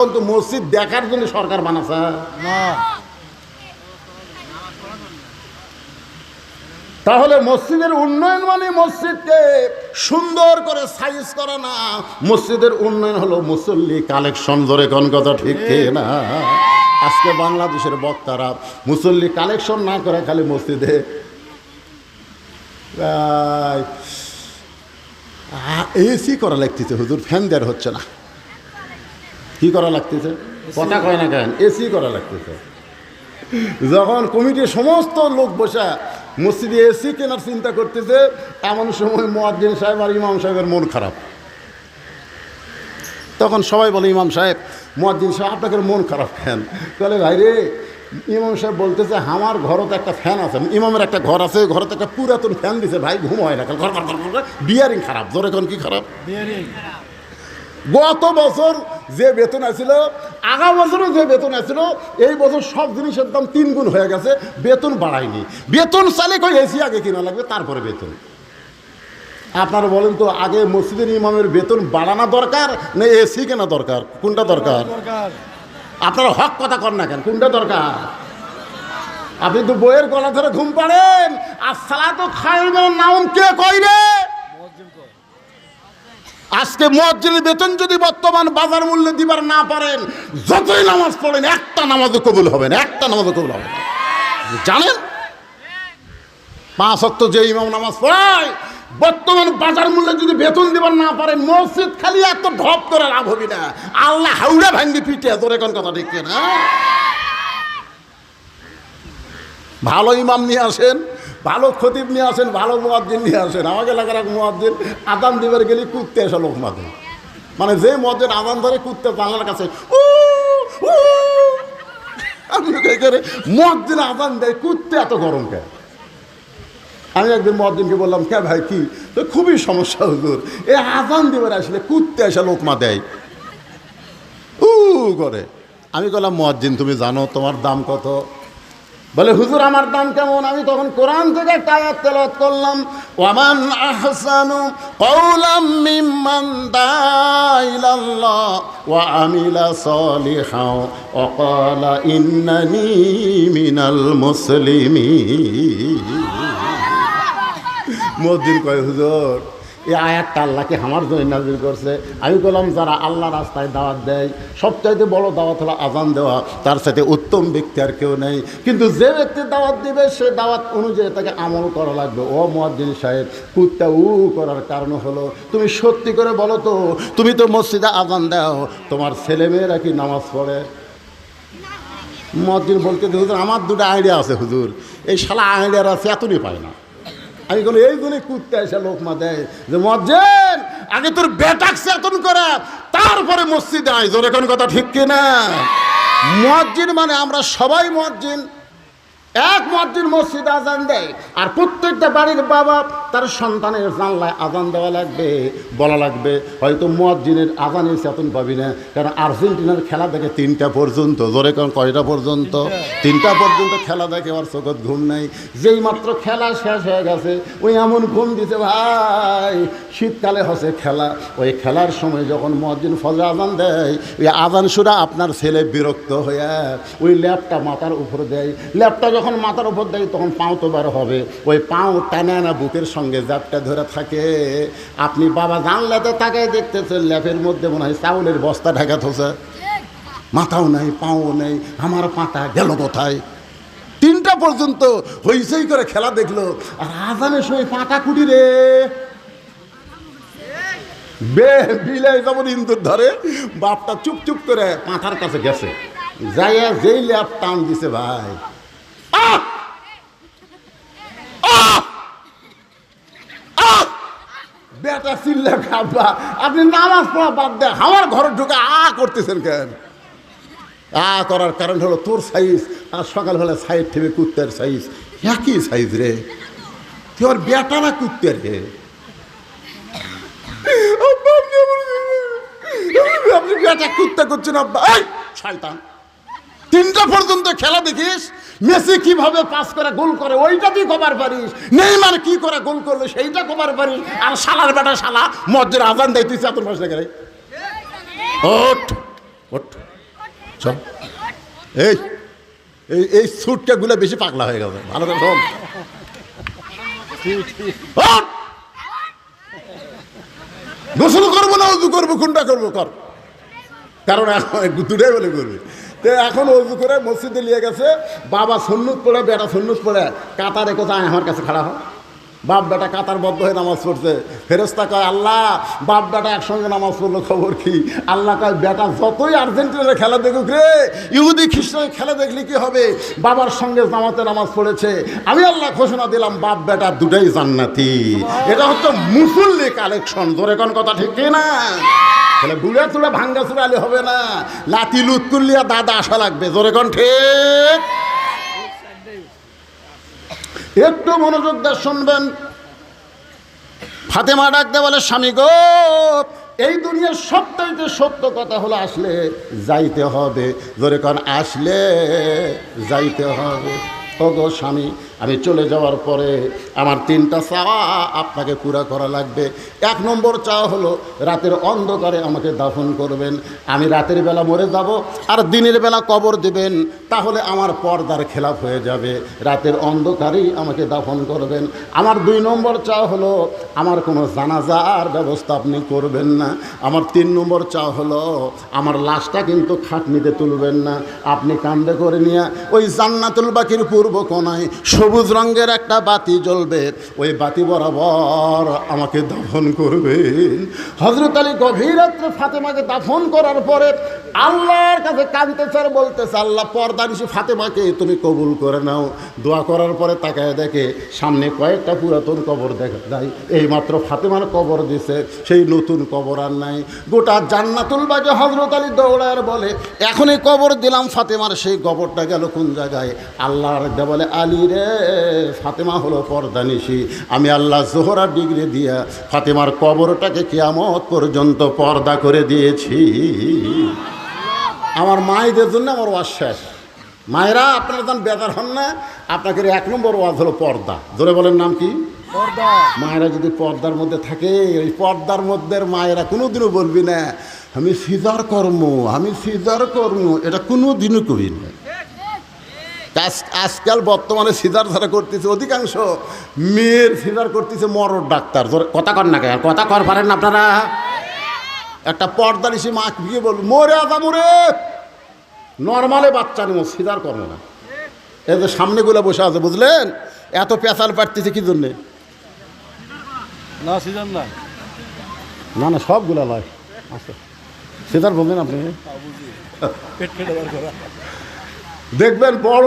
কিন্তু মসজিদ দেখার জন্য সরকার বানাছে। তাহলে মসজিদের উন্নয়ন মানে মসজিদকে সুন্দর করে সাইজ করা না। মসজিদের উন্নয়ন হলো মুসল্লি কালেকশন ধরে কোন কথা ঠিক না? আজকে বাংলাদেশের বক্তারা মুসল্লি কালেকশন না করে খালি মসজিদে এসি করা লাগতেছে হুজুর ফ্যান দেওয়ার হচ্ছে না। কি করা লাগতেছে? কথা কয় না কেন? এসি করা লাগতেছে। যখন কমিটির সমস্ত লোক বসে মসজিদে এসি কেনার চিন্তা করতেছে এমন সময় মোয়াজ্জিন সাহেব আর ইমাম সাহেবের মন খারাপ। তখন সবাই বলে ইমাম সাহেব মোয়াজ্জিন সাহেব আপনাকে মন খারাপ ফ্যান বলে ভাই রে ইমাম সাহেব বলতেছে আমার ঘরতে একটা ফ্যান আছে ইমামের একটা ঘর আছে ঘরে তো একটা পুরাতন ফ্যান দিছে ভাই ঘুম হয় না ঘর ঘর বিয়ারিং খারাপ জোরে কোন কি খারাপ? বিয়ারিং। গত বছর যে বেতন আছিল, আগা বছরও যে বেতন আছিল, এই বছর সব জিনিসের দাম তিন গুণ হয়ে গেছে, বেতন বাড়ায়নি। বেতন চালে কই এসি আগে কিনা লাগবে, তারপরে বেতন। আপনারা বলেন তো, আগে মসজিদের ইমামের বেতন বাড়ানো দরকার, না এসি কেনা দরকার? কোনটা দরকার? দরকার আপনারা হক কথা কর না কেন, কোনটা দরকার? আপনি তো বইয়ের গলা ধরে ঘুম পাড়েন, আর সালা তো খাইবেন নাম কে কইরে? আজকে মসজিদের বেতন যদি বর্তমান বাজার মূল্যে দিবার না পারেন, যতই নামাজ পড়েন, একটা নামাজও কবুল হবে না, একটা নামাজও কবুল হবে না। জানেন? পাঁচ অক্ট যে ইমাম নামাজ পড়ায়, বর্তমান বাজার মূল্যে যদি বেতন দিবার না পারেন মসজিদ খালি এত ঢপ করে লাভ হবি না। আল্লাহ হাউড়া ভাঙ্গি পিটে তোর এখন কথা ঠিক না ভালো ইমাম নিয়ে আসেন ভালো খতিব নিয়ে আসেন, ভালো মোয়াদ্দিন নিয়ে আসেন। আমাকে এলাকার এক মোয়াদ্দিন আদান দিবার গেলে কুত্তে এসে লোক মাদে মানে যে মদের আদান ধরে কুত্তে, বাংলার কাছে করে আদান দেয়, কুত্তে এত গরম কে আমি একদিন মদ্দিনকে বললাম, কে ভাই, কি? তো খুবই সমস্যা, হুজুর। এ আদান দিবার আসলে কুত্তে এসে লোকমা দেয়। উ, করে। আমি বললাম মজ্জিন তুমি জানো তোমার দাম কত? বলে, হুজুর, আমার দাম কেমন? আমি তখন কোরআন থেকে একটা তেলাওয়াত করলাম। ওয়ামান আহসানু কওলাম মিম্মান দাইলাল্লাহ ওয়া আমিলা সলিহাও। ওয়া ক্বালা, ইন্নানি মিনাল মুসলিমিন। মসজিদ কয়, হুজুর এই আয়াতটা আল্লাহকে আমার জন্য নাজির করছে। আমি বললাম, যারা আল্লাহ রাস্তায় দাওয়াত দেয়, সবচাইতে বড় দাওয়াত হলো আজান দেওয়া। তার সাথে উত্তম ব্যক্তি আর কেউ নেই। কিন্তু যে ব্যক্তি দাওয়াত দিবে, সে দাওয়াত অনুযায়ী তাকে আমল করা লাগবে। ও মহাদ্দিন সাহেব, কুত্তা উ করার কারণ হলো, তুমি সত্যি করে বলো তো, তুমি তো মসজিদে আজান দাও, তোমার ছেলেমেয়েরা কি নামাজ পড়ে? মসজিদ বলতে, হুজুর, আমার দুটো আইডিয়া আছে, হুজুর। এই শালা আইডিয়ার আছে এতই পায় না। আমি কোনো এইগুলি কুত্তে এসে লোকমা দেয় যে, মজ্জেন, আগে তোর বেটাক চেতন করা, তারপরে মসজিদে আয়। জোরে এখন কথা ঠিক কিনা? মসজিদ মানে আমরা সবাই মসজিদ এক মসজিদ মসজিদ আজান দেয়। আর প্রত্যেকটা বাড়ির বাবা তার সন্তানের জানলায় আজান দেওয়া লাগবে, বলা লাগবে। হয়তো মসজিদের আজানের চেতন পাবি না। কারণ আর্জেন্টিনার খেলা দেখে তিনটা পর্যন্ত, জোরে কারণ কয়টা পর্যন্ত? তিনটা পর্যন্ত খেলা দেখে আর চোখত ঘুম নাই। যেই মাত্র খেলা শেষ হয়ে গেছে, ওই এমন ঘুম দিছে, ভাই, শীতকালে হচ্ছে খেলা। ওই খেলার সময় যখন মসজিদ ফজর আজান দেয়, ওই আজান সুরা আপনার ছেলে বিরক্ত হয়ে ওই ল্যাপটা মাথার উপর দেয়। ল্যাপটা যখন মাথার উপর দেয়, তখন পাও তো বার হবে। ওই পাও টানে না বুকের সঙ্গে জ্যাপটা ধরে থাকে। আপনি বাবা জানলাতে তাকায় দেখতেছেন, ল্যাপের মধ্যে মনে হয় চাউলের বস্তা ঢাকা থোছে মাথাও নেই, পাও নেই, আমার পাতা গেল কোথায়? তিনটা পর্যন্ত হইসই করে খেলা দেখল। আর আজানের সময় পাটা কুটি রে। বে, বিলাই যেমন ইন্দুর ধরে, বাপটা চুপ চুপ করে পাঁঠার কাছে গেছে। যাইয়া যেই ল্যাপ টান দিছে ভাই। বেটা চিল্লা খাবা আপনি নামাজ পড়া বাদ দেয় আমার ঘরে ঢুকে আ করতেছেন কেন? আ করার কারণ হলো তোর সাইজ আর সকাল হলে সাইড থেকে কুত্তের সাইজ একই সাইজ রে। তোর বেটা না কুত্তের রে। আপনি বেটা কুত্তা করছেন আব্বা। এই, শয়তান। তিনটা পর্যন্ত খেলা দেখিস? মেসি কীভাবে পাস করে গোল করে, ওইটা তুই কবার পারিস। নেইমার কি করে গোল করল, সেইটা কবার পারিস। আর শালার বেটা শালা মজ্জের আজান দেয় তুই চাতুর মাস লেগে ওঠ এই এই এই সুটকাগুলো বেশি পাগলা হয়ে গেছে। ভালো করে শোন। গোসল করব না করব কোনটা করব, কর। কারণ এখন দুটাই বলে করবে। তো এখন অজু করে মসজিদে নিয়ে গেছে বাবা সন্ন্যত পড়ে বেটা সন্ন্যত পড়ে। কাতারে কোথায় আমার কাছে খাড়া হয়? বাপ বেটা কাতার বদ্ধ হয়ে নামাজ পড়ছে। ফেরস্তা কয় আল্লাহ বাপ বেটা একসঙ্গে নামাজ পড়ল খবর কি? আল্লাহ কয় বেটা যতই আর্জেন্টিনার খেলা দেখুক রে ইহুদি খ্রিস্টানের খেলা দেখলে কি হবে? বাবার সঙ্গে জামাতে নামাজ পড়েছে। আমি আল্লাহ ঘোষণা দিলাম বাপ বেটা দুটাই জান্নাতি। এটা হচ্ছে মুসল্লি কালেকশন। জোরে কোন কথা ঠিক না তাহলে বুড়া চুড়া ভাঙ্গা চুড়া আলে হবে না। লাতি লুত করলিয়া দাদা আসা লাগবে। জোরে কোন ঠিক? একটু মনোযোগ দিয়ে শুনবেন। ফাতেমা ডাকতে বলে, স্বামী গো, এই দুনিয়ার সবটাইতে সত্য কথা হলো আসলে যাইতে হবে। ধরে কন, আসলে যাইতে হবে। ও গো স্বামী আমি চলে যাওয়ার পরে আমার তিনটা চাওয়া আপনাকে পুরা করা লাগবে। এক নম্বর চাওয়া হলো, রাতের অন্ধকারে আমাকে দাফন করবেন। আমি রাতের বেলা মরে যাব আর দিনের বেলা কবর দেবেন। তাহলে আমার পর্দার খেলাফ হয়ে যাবে। রাতের অন্ধকারেই আমাকে দাফন করবেন। আমার দুই নম্বর চাওয়া হলো, আমার কোনো জানাজার ব্যবস্থা আপনি করবেন না। আমার তিন নম্বর চাওয়া হলো, আমার লাশটা কিন্তু খাটনিতে তুলবেন না। আপনি কান্দে করে নিয়ে ওই জান্নাতুল বাকির পূর্ব কোনায় সবুজ রঙের একটা বাতি জ্বলবে, ওই বাতি বরাবর আমাকে দাফন করবেন হজরত আলী গভীর রাত্রে ফাতেমাকে দাফন করার পরে আল্লাহর কাছে কাঁদতেছে আর বলতেছে, আল্লাহ, পর্দা নিশি ফাতেমাকে তুমি কবুল করে নাও। দোয়া করার পরে তাকায় দেখে সামনে কয়েকটা পুরাতন কবর দেখা যায়। এই মাত্র ফাতেমার কবর দিছে, সেই নতুন কবর আর নাই। গোটা জান্নাতুল বাগে হজরত আলী দৌড়ায় বলে, এখনই কবর দিলাম ফাতেমার, সেই কবরটা গেল কোন জায়গায়? আল্লাহর বলে, আলী রে ফাতেমা হলো পর্দানিশি আমি আল্লাহ জোহরা ডিগ্রি দিয়া ফাতেমার কবরটাকে কিয়ামত পর্যন্ত পর্দা করে দিয়েছি। আমার মায়েদের জন্য আমার ওয়াজ শেষ। মায়েরা আপনারা যখন বেদার হন না? আপনাকে এক নম্বর ওয়াজ হলো পর্দা। ধরে বলেন নাম কি? পর্দা। মায়েরা যদি পর্দার মধ্যে থাকে ওই পর্দার মধ্যে মায়েরা কোনোদিনও বলবি না আমি সিজার কর্ম আমি সিজার কর্ম। এটা কোনো দিনও করি না। আজকাল বর্তমানে সিজার যারা করতেছে অধিকাংশ মেয়ের সিজার করতেছে মরর ডাক্তার। কথা কর না কেন? কথা কর পারেন না আপনারা? একটা পর্দা নিশি মা গিয়ে বলব মরে আদা মরে নর্মালে বাচ্চা নেব সিজার করবে না। এই যে সামনেগুলো বসে আছে বুঝলেন? এত পেঁচাল পাড়তেছে কি জন্যে? না সিজন না না না সবগুলা লয়। আচ্ছা সিজার বলবেন আপনি? দেখবেন বড়